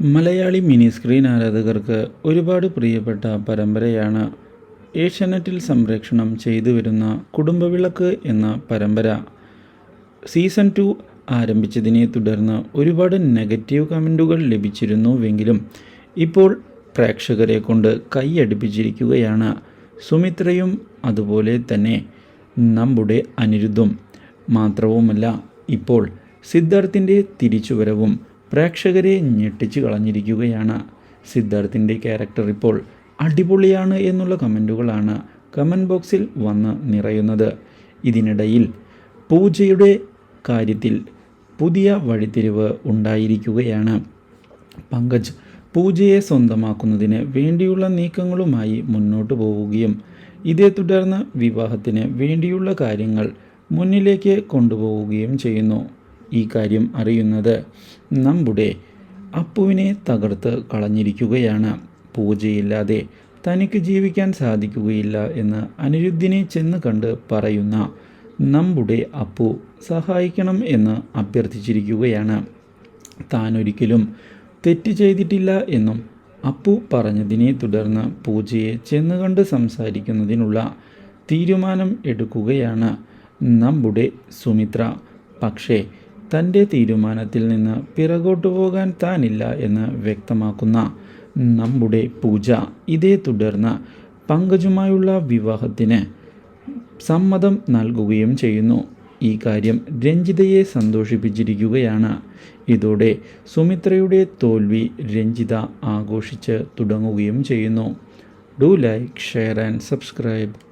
Malayali mini screen ആരാധകർക്ക് ഒരുപാട് പ്രിയപ്പെട്ട പരമ്പരയാണ് ഏഷ്യാനെറ്റിൽ സംപ്രേഷണം ചെയ്തു വരുന്ന കുടുംബവിളക്ക് എന്ന പരമ്പര. സീസൺ ടു ആരംഭിച്ചതിനെ തുടർന്ന് ഒരുപാട് നെഗറ്റീവ് കമന്റുകൾ ലഭിച്ചിരുന്നുവെങ്കിലും ഇപ്പോൾ പ്രേക്ഷകരെ കൊണ്ട് കൈയടിപ്പിച്ചിരിക്കുകയാണ്. സുമിത്രയും അതുപോലെ തന്നെ നമ്മുടെ അനിരുദ്ധും മാത്രവുമല്ല ഇപ്പോൾ സിദ്ധാർത്ഥിന്റെ തിരിച്ചുവരവും പ്രേക്ഷകരെ ഞെട്ടിച്ചു കളഞ്ഞിരിക്കുകയാണ്. സിദ്ധാർത്ഥിന്റെ ക്യാരക്ടർ ഇപ്പോൾ അടിപൊളിയാണ് എന്നുള്ള കമന്റുകളാണ് കമന്റ് ബോക്സിൽ വന്ന് നിറയുന്നത്. ഇതിനിടയിൽ പൂജയുടെ കാര്യത്തിൽ പുതിയ വഴിത്തിരിവ് ഉണ്ടായിരിക്കുകയാണ്. പങ്കജ് പൂജയെ സ്വന്തമാക്കുന്നതിന് വേണ്ടിയുള്ള നീക്കങ്ങളുമായി മുന്നോട്ട് പോവുകയും ഇതേ തുടർന്ന് വിവാഹത്തിന് വേണ്ടിയുള്ള കാര്യങ്ങൾ മുന്നിലേക്ക് കൊണ്ടുപോവുകയും ചെയ്യുന്നു. ഈ കാര്യം അറിയുന്നത്. നമ്മുടെ അപ്പുവിനെ തകർത്ത് കളഞ്ഞിരിക്കുകയാണ്. പൂജയില്ലാതെ തനിക്ക് ജീവിക്കാൻ സാധിക്കുകയില്ല എന്ന് അനിരുദ്ധിനെ ചെന്ന് കണ്ട് പറയുന്ന നമ്മുടെ അപ്പു സഹായിക്കണം എന്ന് അഭ്യർത്ഥിച്ചിരിക്കുകയാണ്. താനൊരിക്കലും തെറ്റ് ചെയ്തിട്ടില്ല എന്നും അപ്പു പറഞ്ഞതിനെ തുടർന്ന് പൂജയെ ചെന്ന് കണ്ട് സംസാരിക്കുന്നതിനുള്ള തീരുമാനം എടുക്കുകയാണ് നമ്മുടെ സുമിത്ര. പക്ഷേ തന്റെ തീരുമാനത്തിൽ നിന്ന് പിറകോട്ടു പോകാൻ താനില്ല എന്ന് വ്യക്തമാക്കുന്ന നമ്മുടെ പൂജ. ഇതേ തുടർന്ന് പങ്കജുമായുള്ള വിവാഹത്തിന് സമ്മതം നൽകുകയും ചെയ്യുന്നു. ഈ കാര്യം രഞ്ജിതയെ സന്തോഷിപ്പിച്ചിരിക്കുകയാണ്. ഇതോടെ സുമിത്രയുടെ തോൽവി രഞ്ജിത ആഘോഷിച്ച് തുടങ്ങുകയും ചെയ്യുന്നു. Do like share and subscribe.